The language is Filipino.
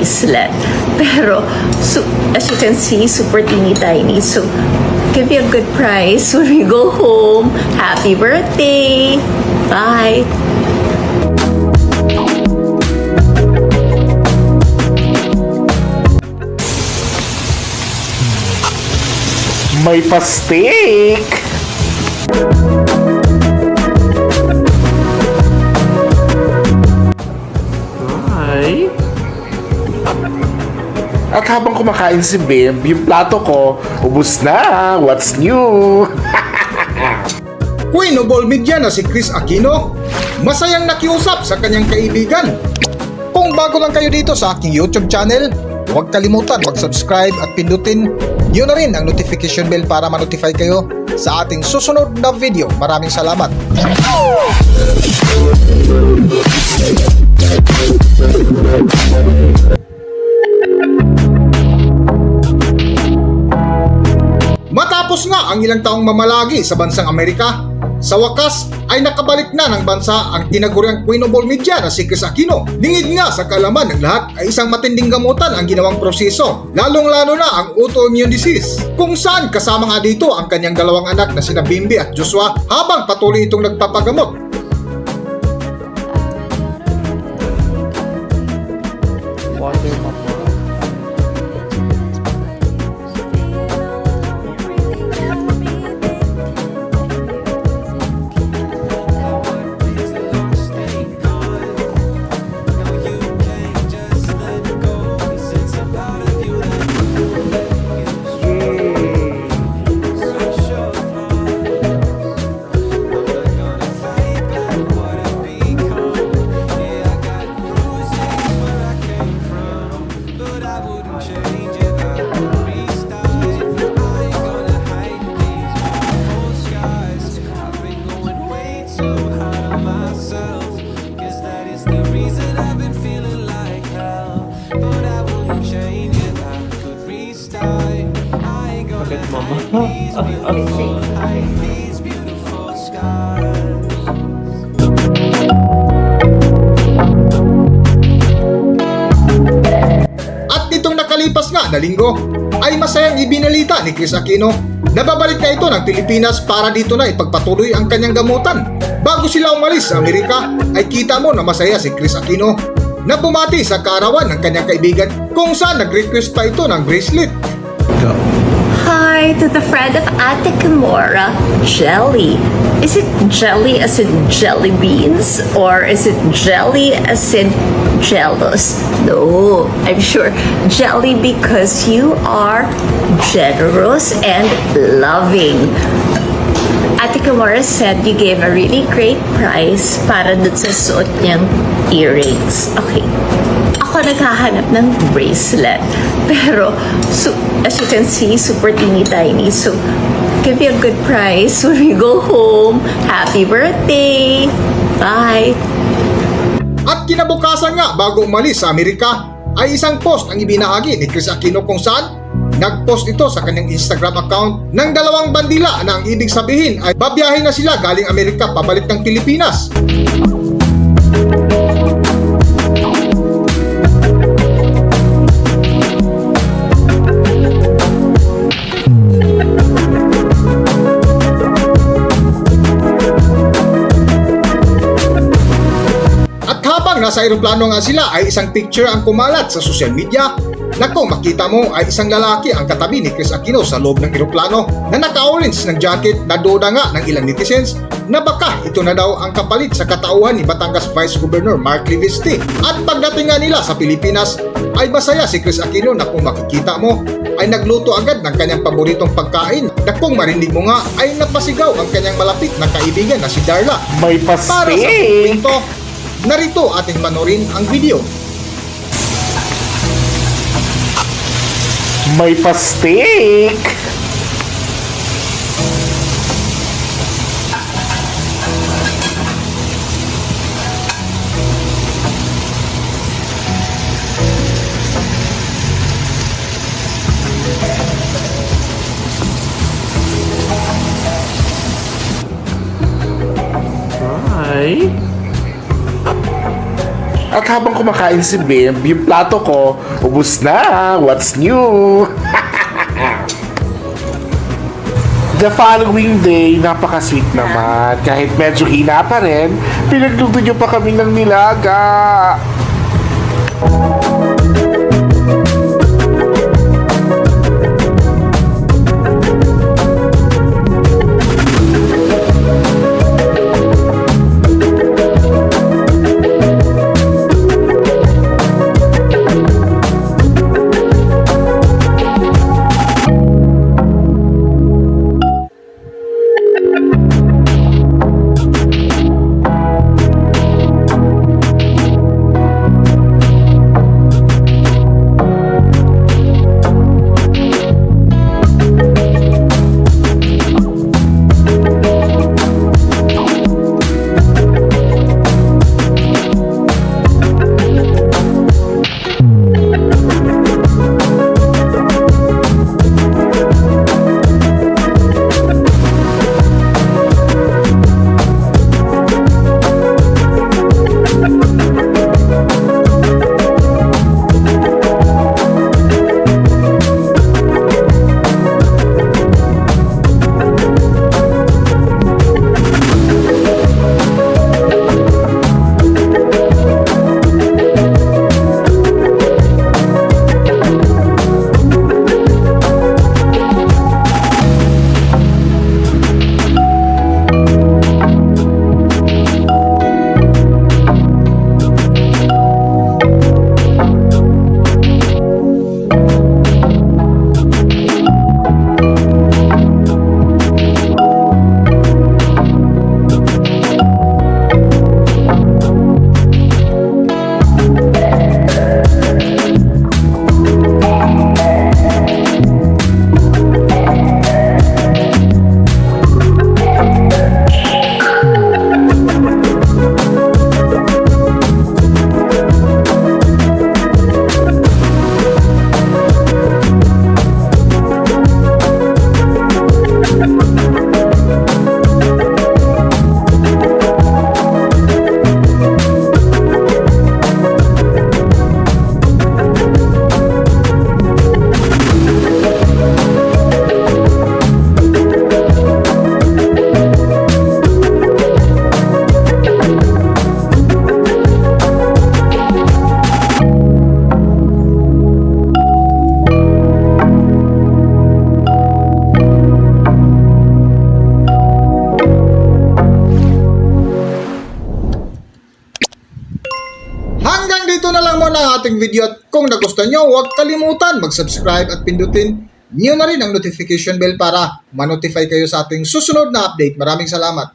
bracelet. Pero, su- as you can see, super teeny tiny. So, give me a good price when we go home. Happy birthday! Bye! May pastik! At habang kumakain si Bim, yung plato ko, ubus na. What's new? Queen of all media na si Chris Aquino, masayang nakiusap sa kanyang kaibigan. Kung bago lang kayo dito sa aking YouTube channel, huwag kalimutan mag-subscribe at pindutin nyo na rin ang notification bell para ma-notify kayo sa ating susunod na video. Maraming salamat. Ilang taong mamalagi sa bansang Amerika, sa wakas ay nakabalik na ng bansa ang tinaguriang Queen of all Media na si Chris Aquino. Lingid nga sa kalaman ng lahat ay isang matinding gamutan ang ginawang proseso, lalong-lalo na ang autoimmune disease. Kung saan kasama nga dito ang kanyang dalawang anak na sina Bimbi at Joshua habang patuloy itong nagpapagamot At nitong nakalipas nga na linggo, ay masayang ibinalita ni Chris Aquino na na ito ng Pilipinas para dito na ipagpatuloy ang kanyang gamutan. Bago sila umalis sa Amerika, ay kita mo na masaya si Chris Aquino na bumati sa kaarawan ng kanyang kaibigan kung saan nag-request pa ito ng bracelet. Hi to the friend of Ate Jelly. Is it jelly as in jelly beans or is it jelly as in jealous? No, I'm sure jelly because you are generous and loving. Ate said you gave a really great price para dun sa suot niyang earrings. Okay. Ako naghahanap ng bracelet. Pero, su- as you can see, super teeny tiny. So, give me a good price when we go home. Happy birthday! Bye! At kinabukasan nga bago umalis sa Amerika, ay isang post ang ibinahagi ni Chris Aquino kung saan nag-post ito sa kanyang Instagram account ng dalawang bandila na ang ibig sabihin ay babiyahe na sila galing Amerika pabalik ng Pilipinas. Nasa aeroplano nga sila ay isang picture ang kumalat sa social media na kung makita mo ay isang lalaki ang katabi ni Chris Aquino sa loob ng aeroplano na naka-orange ng jacket na duda nga ng ilang netizens na baka ito na daw ang kapalit sa katauhan ni Batangas Vice Governor Mark Livisti. At pagdating nga nila sa Pilipinas ay masaya si Chris Aquino na kung makikita mo ay nagluto agad ng kanyang paboritong pagkain na kung marinig mo nga ay napasigaw ang kanyang malapit na kaibigan na si Darla. May Para sa pastik! Narito ating manorin ang video. May pastik! At At habang kumakain si Bim, yung plato ko, ubus na. What's new? The following day, napaka-sweet naman. Kahit medyo hina pa rin, pinagluto niyo pa kami ng nilaga. Ating video at kung nagustuhan nyo, huwag kalimutan mag-subscribe at pindutin nyo na rin ang notification bell para ma-notify kayo sa ating susunod na update. Maraming salamat.